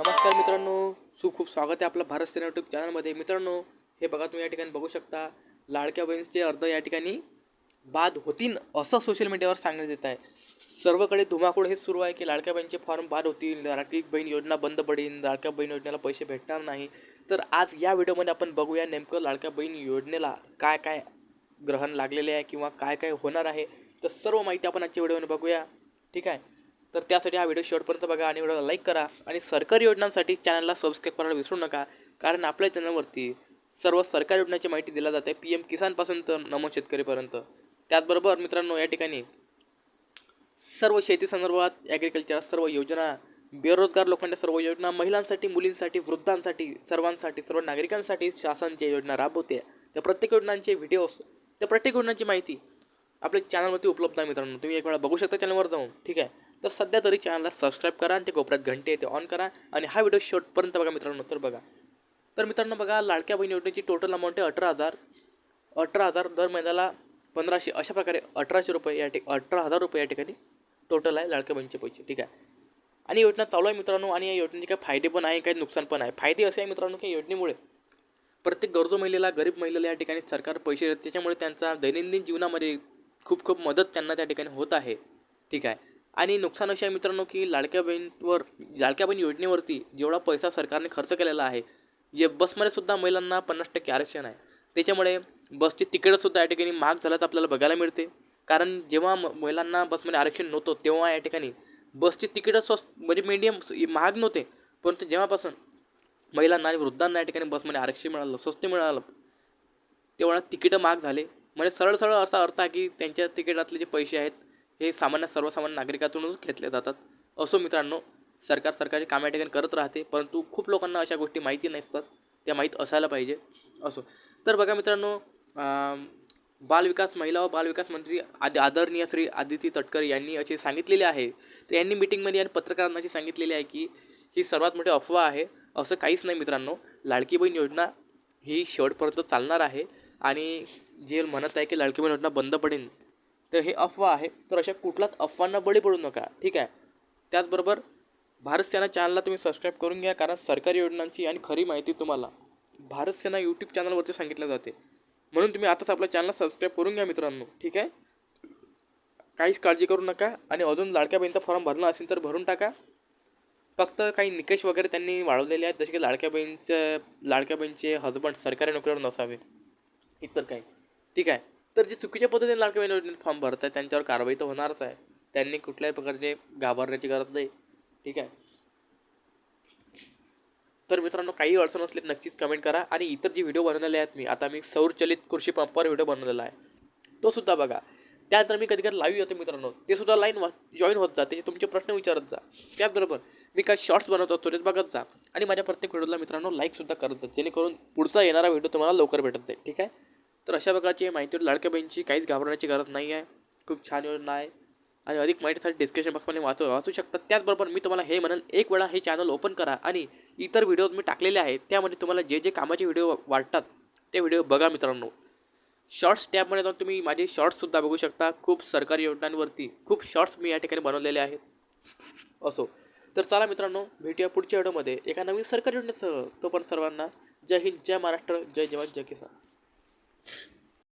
नमस्कार मित्रांनो खूप खूप स्वागत आहे आपलं भारत सेना यूट्यूब चॅनलमध्ये मित्रांनो हे बघा तुम्ही या ठिकाणी बघू शकता लाडक्या बहिणीचे अर्ध या ठिकाणी बाद होतील असं सोशल मीडियावर सांगण्यात येत आहे. सर्वकडे धुमाकूळ हे सुरू आहे की लाडक्या बहिणीचे फॉर्म बाद होतील लाडकी बहीण योजना बंद पडेल लाडक्या बहीण योजनेला पैसे भेटणार नाही. तर आज या व्हिडिओमध्ये आपण बघूया नेमकं लाडक्या बहीण योजनेला काय काय ग्रहण लागलेले आहे किंवा काय काय होणार आहे. तर सर्व माहिती आपण आजच्या व्हिडिओमध्ये बघूया. ठीक आहे? तर त्यासाठी हा व्हिडिओ शेवटपर्यंत बघा आणि व्हिडिओला लाईक करा. आणि सरकारी योजनांसाठी चॅनलला सबस्क्राईब करायला विसरू नका कारण आपल्या चॅनलवरती सर्व सरकारी योजनांची माहिती दिली जाते. पी एम किसानपासून तर नमो शेतकरीपर्यंत. त्याचबरोबर मित्रांनो या ठिकाणी सर्व शेती संदर्भात ॲग्रिकल्चर सर्व योजना बेरोजगार लोकांच्या सर्व योजना महिलांसाठी मुलींसाठी वृद्धांसाठी सर्वांसाठी सर्व नागरिकांसाठी शासनच्या योजना राबवते. त्या प्रत्येक योजनांचे व्हिडिओज त्या प्रत्येक योजनांची माहिती आपल्या चॅनलवरती उपलब्ध आहे मित्रांनो. तुम्ही एक वेळा बघू शकता चॅनलवर जाऊन. ठीक आहे? तर सध्या तरी चॅनलला सबस्क्राईब करा आणि ते कोपऱ्यात घंटे येते ऑन करा. आणि हा व्हिडिओ शेवटपर्यंत बघा मित्रांनो तर बघा. तर मित्रांनो बघा लाडक्या बहीण योजनेची टोटल अमाऊंट आहे अठरा हजार. अठरा हजार दर महिन्याला पंधराशे अशा प्रकारे अठराशे रुपये या ठिक अठरा हजार रुपये या ठिकाणी टोटल आहे लाडक्या बहिणीचे पैसे ठीक आहे? आणि योजना चालू आहे मित्रांनो आणि या योजनेचे काही फायदे पण आहे काही नुकसान पण आहे. फायदे असे आहे मित्रांनो की योजनेमुळे प्रत्येक गरजू महिलेला गरीब महिलेला या ठिकाणी सरकार पैसे देते. त्याच्यामुळे त्यांचा दैनंदिन जीवनामध्ये खूप खूप मदत त्यांना त्या ठिकाणी होत आहे ठीक आहे? आणि नुकसान असे आहे मित्रांनो की लाडक्या बहीणवर लाडक्या बहीण योजनेवरती जेवढा पैसा सरकारने खर्च केलेला आहे जे बसमध्ये सुद्धा महिलांना पन्नास टक्के आरक्षण आहे. त्याच्यामुळे बसची तिकीटसुद्धा या ठिकाणी महाग झाल्याचं आपल्याला बघायला मिळते. कारण जेव्हा म महिलांना बसमध्ये आरक्षण नव्हतं तेव्हा या ठिकाणी बसची तिकीटं स्वस्त म्हणजे मीडियम महाग नव्हते. परंतु जेव्हापासून महिलांना आणि वृद्धांना या ठिकाणी बसमध्ये आरक्षण मिळालं स्वस्त मिळालं तेव्हा तिकीटं महाग झाले. म्हणजे सरळ सरळ असा अर्थ आहे की त्यांच्या तिकिटातले जे पैसे आहेत हे सामान्य सर्वसामान्य नागरिकातूनच घेतले जातात. असो मित्रांनो सरकार सरकारची कामे या ठिकाणी करत राहते परंतु खूप लोकांना अशा गोष्टी माहिती नसतात. त्या माहीत असायला पाहिजे. असो. तर बघा मित्रांनो बालविकास महिला व बालविकास मंत्री आद आदरणीय श्री आदिती तटकर यांनी असे सांगितलेले आहे. तर यांनी मिटिंगमध्ये आणि पत्रकारांना अशी सांगितलेली आहे की ही सर्वात मोठी अफवा आहे. असं काहीच नाही मित्रांनो. लाडकी बहीण योजना ही शेवटपर्यंत चालणार आहे. आणि जे म्हणत आहे की लाडकी बहीण योजना बंद पडेल तर हे अफवा आहे. तर अशा कुठलाच अफवांना बळी पडू नका. ठीक आहे? त्याचबरोबर भारत सेना चॅनलला तुम्ही सबस्क्राईब करून घ्या कारण सरकारी योजनांची आणि खरी माहिती तुम्हाला भारत सेना यूट्यूब चॅनलवरती सांगितलं जाते. म्हणून तुम्ही आताच आपल्या चॅनलला सबस्क्राईब करून घ्या मित्रांनो. ठीक आहे? काहीच काळजी करू नका आणि अजून लाडक्या बहीणचा फॉर्म भरला असेल तर भरून टाका. फक्त काही निकष वगैरे त्यांनी वाढवलेले आहेत जसे की लाडक्या बहीणचं लाडक्या बहीणचे हजबंड सरकारी नोकरीवर नसावे. इतर काही. ठीक आहे? तर जे चुकीच्या पद्धतीने लाडक्या बहीण योजनेत फॉर्म भरत आहे त्यांच्यावर कारवाई तर होणारच आहे. त्यांनी कुठल्याही प्रकारचे घाबरण्याची गरज नाही. ठीक आहे? तर मित्रांनो काही अडचण असली नक्कीच कमेंट करा आणि इतर जे व्हिडिओ बनवलेले आहेत मी आता मी सौरचलित कृषी पंपावर व्हिडिओ बनवलेला आहे. तो सुद्धा बघा. त्यानंतर मी कधी कधी लाईव्ह येतो मित्रांनो. ते सुद्धा लाईन वा जॉईन होत जा. त्याचे तुमचे प्रश्न विचारत जा. त्याचबरोबर मी काही शॉर्ट्स बनवतो ते बघत जा. आणि माझ्या प्रत्येक व्हिडिओला मित्रांनो लाईकसुद्धा करत जा. जेणेकरून पुढचा येणारा व्हिडिओ तुम्हाला लवकर भेटत जाईल. ठीक आहे? तर अशा प्रकारची माहिती लाडक्या बहिणीची काहीच घाबरण्याची गरज नाही आहे. खूप छान योजना आहे. आणि अधिक माहितीसाठी डिस्क्रिप्शन बॉक्समध्ये वाचू वाचू शकतात त्याचबरोबर मी तुम्हाला हे म्हणेल एक वेळा हे चॅनल ओपन करा आणि इतर व्हिडिओज मी टाकलेले आहेत त्यामध्ये तुम्हाला जे जे कामाचे व्हिडिओ वाटतात ते व्हिडिओ बघा मित्रांनो. शॉर्ट्स टॅबमध्ये जाऊन तुम्ही माझे शॉर्ट्ससुद्धा बघू शकता. खूप सरकारी योजनांवरती खूप शॉर्ट्स मी या ठिकाणी बनवलेले आहेत. असो. तर चला मित्रांनो भेटूया पुढच्या व्हिडिओमध्ये एका नवीन सरकारी योजनेसह. तो पण सर्वांना जय हिंद जय महाराष्ट्र जय जवान जय किसान.